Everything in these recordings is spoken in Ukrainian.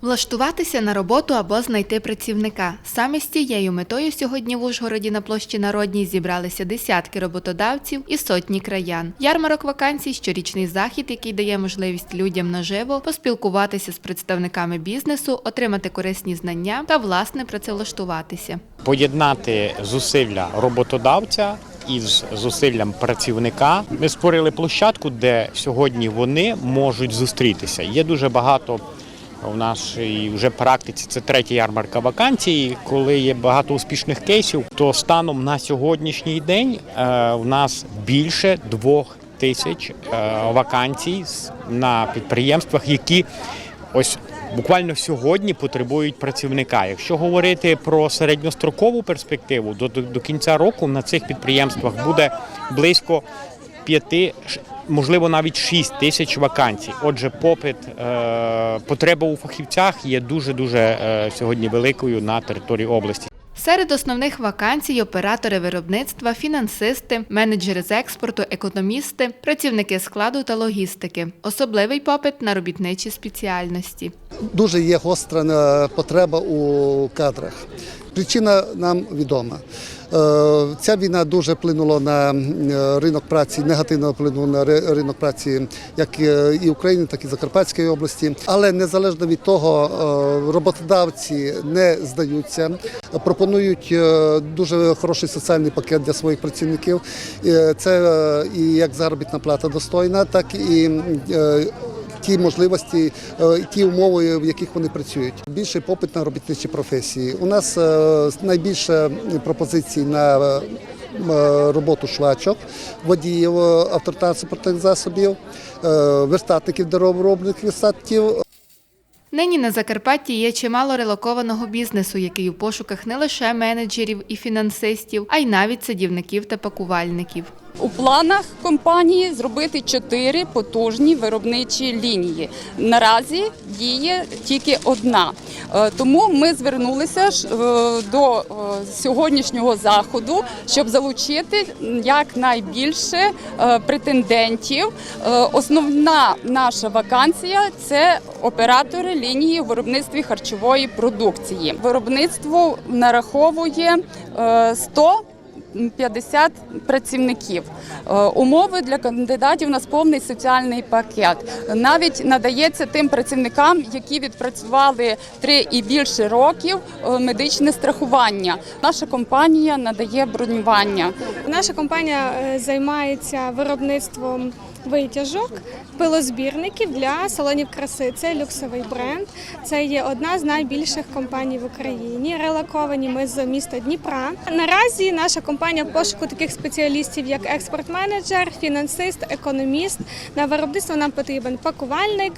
Влаштуватися на роботу або знайти працівника. Саме з цією метою сьогодні в Ужгороді на площі Народній зібралися десятки роботодавців і сотні краян. Ярмарок вакансій щорічний захід, який дає можливість людям наживо поспілкуватися з представниками бізнесу, отримати корисні знання та власне працевлаштуватися. поєднати зусилля роботодавця із зусиллям працівника. Ми створили площадку, де сьогодні вони можуть зустрітися. Є дуже багато в нашій вже практиці. Це третя ярмарка вакансій. Коли є багато успішних кейсів, то станом на сьогоднішній день е, в нас більше двох тисяч е, вакансій на підприємствах, які ось буквально сьогодні потребують працівника. Якщо говорити про середньострокову перспективу, до, до, кінця року на цих підприємствах буде близько п'яти, ш- можливо, навіть 6 тисяч вакансій. Отже, попит, е, потреба у фахівцях є дуже дуже сьогодні великою на території області. Серед основних вакансій оператори виробництва, фінансисти, менеджери з експорту, економісти, працівники складу та логістики. Особливий попит на робітничі спеціальності. Дуже є гостра е, потреба у кадрах. Причина нам відома. Е, Ця війна дуже вплинула на е, ринок праці, негативно вплинула на ринок праці як е, і України, так і Закарпатської області. Але незалежно від того, роботодавці не здаються, пропонують дуже хороший соціальний пакет для своїх працівників. Це і як заробітна плата достойна, так і ті можливості, е, ті умови, в яких вони працюють. Більший попит на робітничі професії. У нас е, найбільше пропозицій на е, роботу швачок, водіїв автотранспортних засобів, верстатників дереворобних верстатів, Нині на Закарпатті є чимало релокованого бізнесу, який у пошуках не лише менеджерів і фінансистів, а й навіть садівників та пакувальників. У планах компанії зробити чотири потужні виробничі лінії. Наразі діє тільки одна. Е, Тому ми звернулися е, до е, сьогоднішнього заходу, щоб залучити якнайбільше претендентів. Основна наша вакансія це оператори лінії виробництві харчової продукції. Виробництво нараховує е, 100 50 працівників. Е, Умови для кандидатів на повний соціальний пакет. Навіть надається тим працівникам, які відпрацювали три і більше років е, медичне страхування. Наша компанія надає бронювання. Наша компанія е, займається виробництвом витяжок, пилозбірників для салонів краси. Це люксовий бренд. Це є одна з найбільших компаній в Україні. Релоковані ми з міста Дніпра. Наразі наша компанія пошуку таких спеціалістів, як експорт-менеджер, фінансист, економіст. На виробництво нам потрібен пакувальник,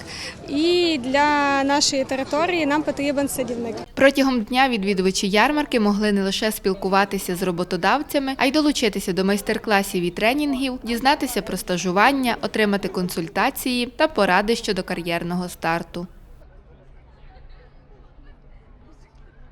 і для нашої території нам потрібен садівник. Протягом дня відвідувачі ярмарки могли не лише спілкуватися з роботодавцями, а й долучитися до майстер-класів і тренінгів, дізнатися про стажування, отримати консультації та поради щодо кар'єрного старту.